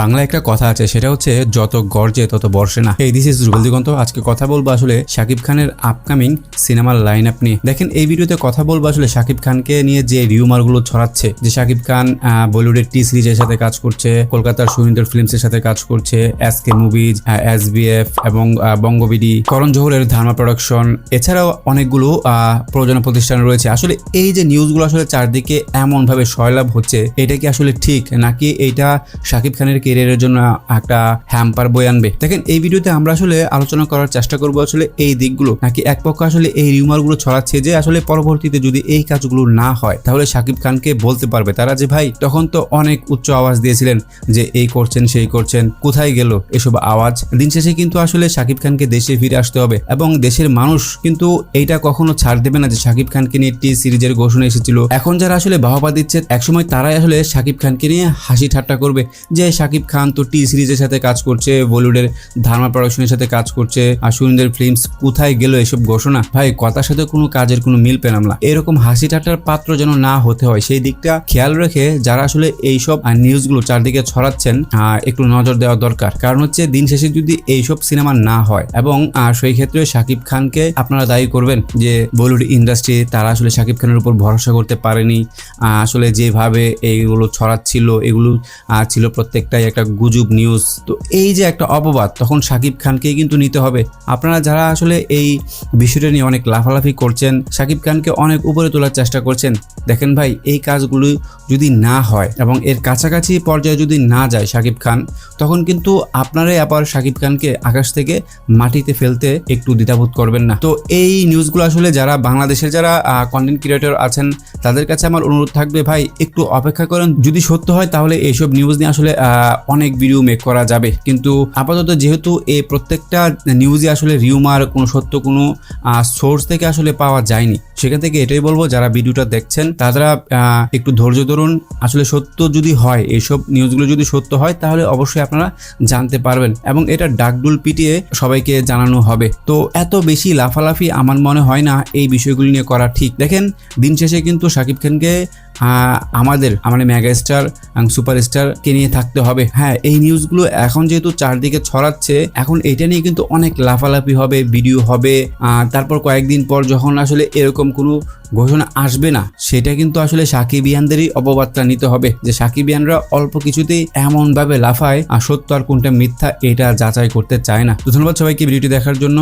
বাংলা একটা কথা আছে সেটা হচ্ছে যত গর্জে তত বর্ষে না। এই দিস ইজ রুবেল দিগন্ত। আজকে কথা বলব আসলে শাকিব খানের আপকামিং সিনেমার লাইন আপ নিয়ে। দেখেন এই ভিডিওতে কথা বলব আসলে শাকিব খানকে নিয়ে যে রিউমারগুলো ছড়াচ্ছে যে শাকিব খান বলিউডের টি সিরিজের সাথে কাজ করছে কলকাতার সুরিন্দর ফিল্মস এর সাথে কাজ করছে এস কে মুভিজ এস এবং আহ, বঙ্গবিডি করণ জোহরের ধারমা প্রোডাকশন এছাড়াও অনেকগুলো প্রযোজনা প্রতিষ্ঠান রয়েছে। আসলে এই যে নিউজগুলো আসলে চারদিকে এমন ভাবে সয়লাভ হচ্ছে এটা কি আসলে ঠিক? নাকি এইটা শাকিব খানের কেরিয়ারের জন্য একটা হ্যাম্পার বই আনবে। দেখেন, এই ভিডিওতে আমরা আসলে আলোচনা করার চেষ্টা করব আসলে এই দিকগুলো, নাকি এক পক্ষ আসলে এই রিউমারগুলো ছড়াচ্ছে যে আসলে পরবর্তীতে যদি এই কাজগুলো না হয়, তাহলে শাকিব খানকে বলতে পারবে তারা যে, ভাই, তখন তো অনেক উচ্চ আওয়াজ দিয়েছিলেন যে, এই করছেন, সেই করছেন, কোথায় গেল এসব আওয়াজ? দিন শেষে কিন্তু আসলে শাকিব খানকে দেশে ফিরে আসতে হবে এবং দেশের মানুষ কিন্তু এইটা কখনো ছাড় দেবে না যে শাকিব খানকে নিয়ে টি সিরিজের ঘোষণা এসেছিল। এখন যারা আসলে বাহবা দিচ্ছে, একসময় তারাই আসলে শাকিব খানকে নিয়ে হাসি ঠাট্টা করবে যে শাকিব খান তো টি সিরিজের সাথে কাজ করছে, বলিউডের ধারমা প্রোডাকশনের সাথে কাজ করছে, আর সুরিন্দর ফিল্মস কোথায় গেল এসব ঘোষণা? ভাই, কথার সাথে কোনো কাজের কোনো মিল পেলাম না। এরকম হাসি ঠাট্টার পাত্র যেন না হতে হয়, সেই দিকটা খেয়াল রেখে যারা আসলে এইসব নিউজগুলো চারদিকে ছড়াচ্ছেন একটু নজর দেওয়া দরকার। কারণ হচ্ছে, দিন শেষে যদি এইসব সিনেমা না হয়, এবং সেই ক্ষেত্রে শাকিব খানকে আপনারা দায়ী করবেন যে, বলিউড ইন্ডাস্ট্রি, তারা আসলে শাকিব খানের উপর ভরসা করতে পারেনি আসলে যেভাবে এইগুলো ছড়াচ্ছিল, এগুলো ছিল প্রত্যেকটাই একটা গুজব নিউজ তো এই যে একটা অপবাদ, তখন শাকিব খানকেই কিন্তু নিতে হবে। আপনারা যারা আসলে এই বিষয়টা নিয়ে অনেক লাফালাফি করছেন শাকিব খানকে অনেক উপরে তোলার চেষ্টা করছেন, দেখেন ভাই, এই কাজগুলো যদি না হয় এবং এর কাছাকাছি পর্যায়ে যদি না যায় শাকিব খান, তখন কিন্তু আপনারাই আবার শাকিব খানকে আকাশ থেকে মাটিতে ফেলতে একটু দ্বিধাবোধ করবেন না। তো এই নিউজগুলো আসলে যারা বাংলাদেশের যারা কন্টেন্ট ক্রিয়েটর আছেন, তাদের কাছে আমার অনুরোধ থাকবে ভাই, একটু অপেক্ষা করেন। যদি সত্য হয় তাহলে এইসব নিউজ নিয়ে আসলে অনেক ভিডিও মেক করা যাবে। কিন্তু আপাতত যেহেতু এই প্রত্যেকটা নিউজে আসলে রিউমার কোনো সত্য, কোনো সোর্স থেকে আসলে পাওয়া যায়নি। সেখান থেকে এটাই বলব, যারা ভিডিওটা দেখছেন, তারা একটু ধৈর্য ধরুন। আসলে সত্য যদি হয়, এইসব নিউজগুলো যদি সত্য হয়, তাহলে অবশ্যই আপনারা জানতে পারবেন। এবং এটা ডাকডুল পিটিয়ে সবাইকে জানানো হবে। তো এত বেশি লাফালাফি আমার মনে হয় না এই বিষয়গুলি নিয়ে করা ঠিক। দেখেন, দিন শেষে কিন্তু শাকিব খানকে আমাদের মানে মেগাস্টার সুপারস্টারকে নিয়ে থাকতে হবে। হ্যাঁ এই নিউজগুলো এখন যেহেতু চারদিকে ছড়াচ্ছে, এখন এটা নিয়ে কিন্তু অনেক লাফালাফি হবে ভিডিও হবে। তারপর কয়েকদিন পর যখন আসলে এরকম কোনো ঘোষণা আসবে না, সেটা কিন্তু আসলে সাকিবিয়ানদেরই অপবাদটা নিতে হবে যে সাকিবিয়ানরা অল্প কিছুতেই এমনভাবে লাফায়, আর সত্য আর কোনটা মিথ্যা এটা যাচাই করতে চায় না। ধন্যবাদ সবাইকে ভিডিওটি দেখার জন্য।